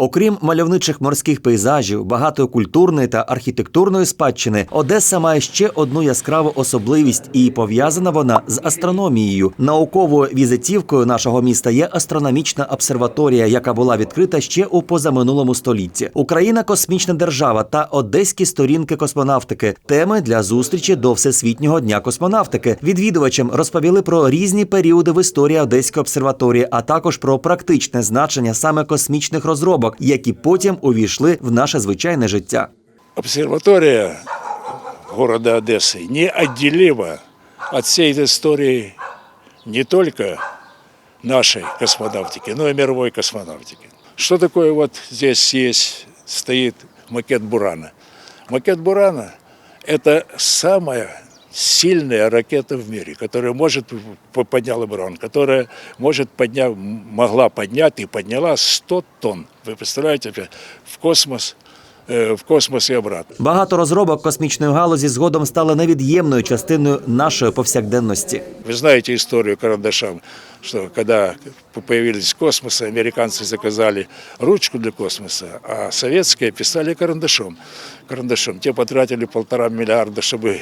Окрім мальовничих морських пейзажів, багатої культурної та архітектурної спадщини, Одеса має ще одну яскраву особливість, і пов'язана вона з астрономією. Науковою візитівкою нашого міста є астрономічна обсерваторія, яка була відкрита ще у позаминулому столітті. Україна космічна держава та одеські сторінки космонавтики. Теми для зустрічі до всесвітнього дня космонавтики. Відвідувачам розповіли про різні періоди в історії Одеської обсерваторії, а також про практичне значення саме космічних розробок, які потім увійшли в наше звичайне життя. Обсерватория города Одессы неотделима от всей этой истории не только нашей космонавтики, но и мировой космонавтики. Что такое вот здесь есть, стоит макет Бурана? Макет Бурана – это самая сильная ракета в мире, которая может, п- подняла Буран, которая может поднять, могла поднять и подняла 100 тонн. Вы представляете, в космос, э, в космос и обратно. Багато розробок космічної галузі згодом стали невід'ємною частиною нашої повсякденності. Вы знаете историю карандашам, что когда появились космосы, американцы заказали ручку для космоса, а советские писали карандашом. Карандашом. Те потратили полтора миллиарда, чтобы...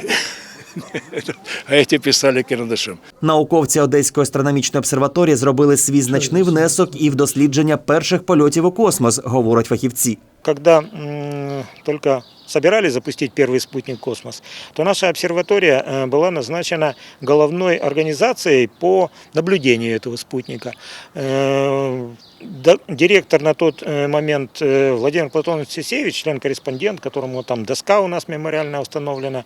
а эти писали карандашом. Науковці Одеської астрономічної обсерваторії зробили свій значний внесок і в дослідження перших польотів у космос, говорять фахівці. когда м, только собирались запустить первый спутник в космос, то наша обсерватория э, была назначена головной организацией по наблюдению этого спутника. Э, да- Директор на тот э, момент э, Владимир Платонович Сесевич, член-корреспондент, которому там доска у нас мемориально установлена,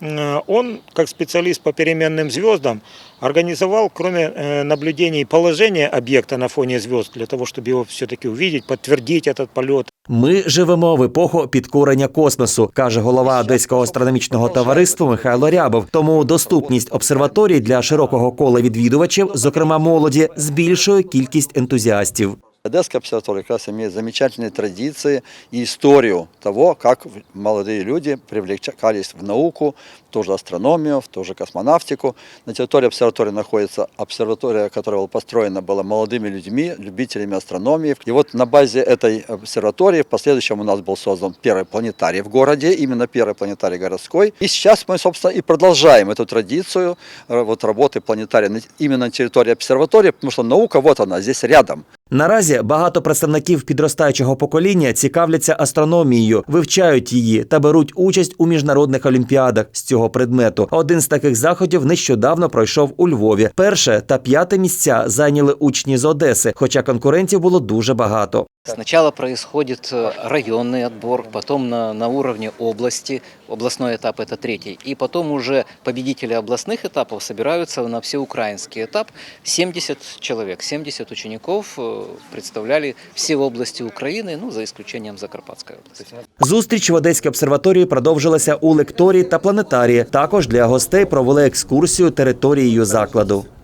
э, он, как специалист по переменным звездам, организовал, кроме э, наблюдений положения объекта на фоне звезд, для того, чтобы его все-таки увидеть, подтвердить этот полет, Ми живемо в епоху підкорення космосу, каже голова Одеського астрономічного товариства Михайло Рябов. Тому доступність обсерваторій для широкого кола відвідувачів, зокрема молоді, збільшує кількість ентузіастів. Одесская обсерватория как раз имеет замечательные традиции и историю того, как молодые люди привлекались в науку, в ту же астрономию, в ту же космонавтику. На территории обсерватории находится обсерватория, которая была построена была молодыми людьми, любителями астрономии. И вот на базе этой обсерватории в последующем у нас был создан первый планетарий в городе, именно первый планетарий городской. И сейчас мы, собственно, и продолжаем эту традицию э, вот, работы планетария именно на территории обсерватории, потому что наука вот она, здесь рядом. Наразі багато представників підростаючого покоління цікавляться астрономією, вивчають її та беруть участь у міжнародних олімпіадах з цього предмету. Один з таких заходів нещодавно пройшов у Львові. Перше та п'яте місця зайняли учні з Одеси, хоча конкурентів було дуже багато. Сначала происходит э, районный отбор, потом на, на уровне области, областной этап это третий, и потом уже победители областных этапов собираются на всеукраинский этап. 70 человек, 70 учеников э, представляли все области Украины, ну, за исключением Закарпатской области. Зустріч в Одеській обсерваторії продовжилася у лекторії та планетарії. Також для гостей провели екскурсію територією закладу.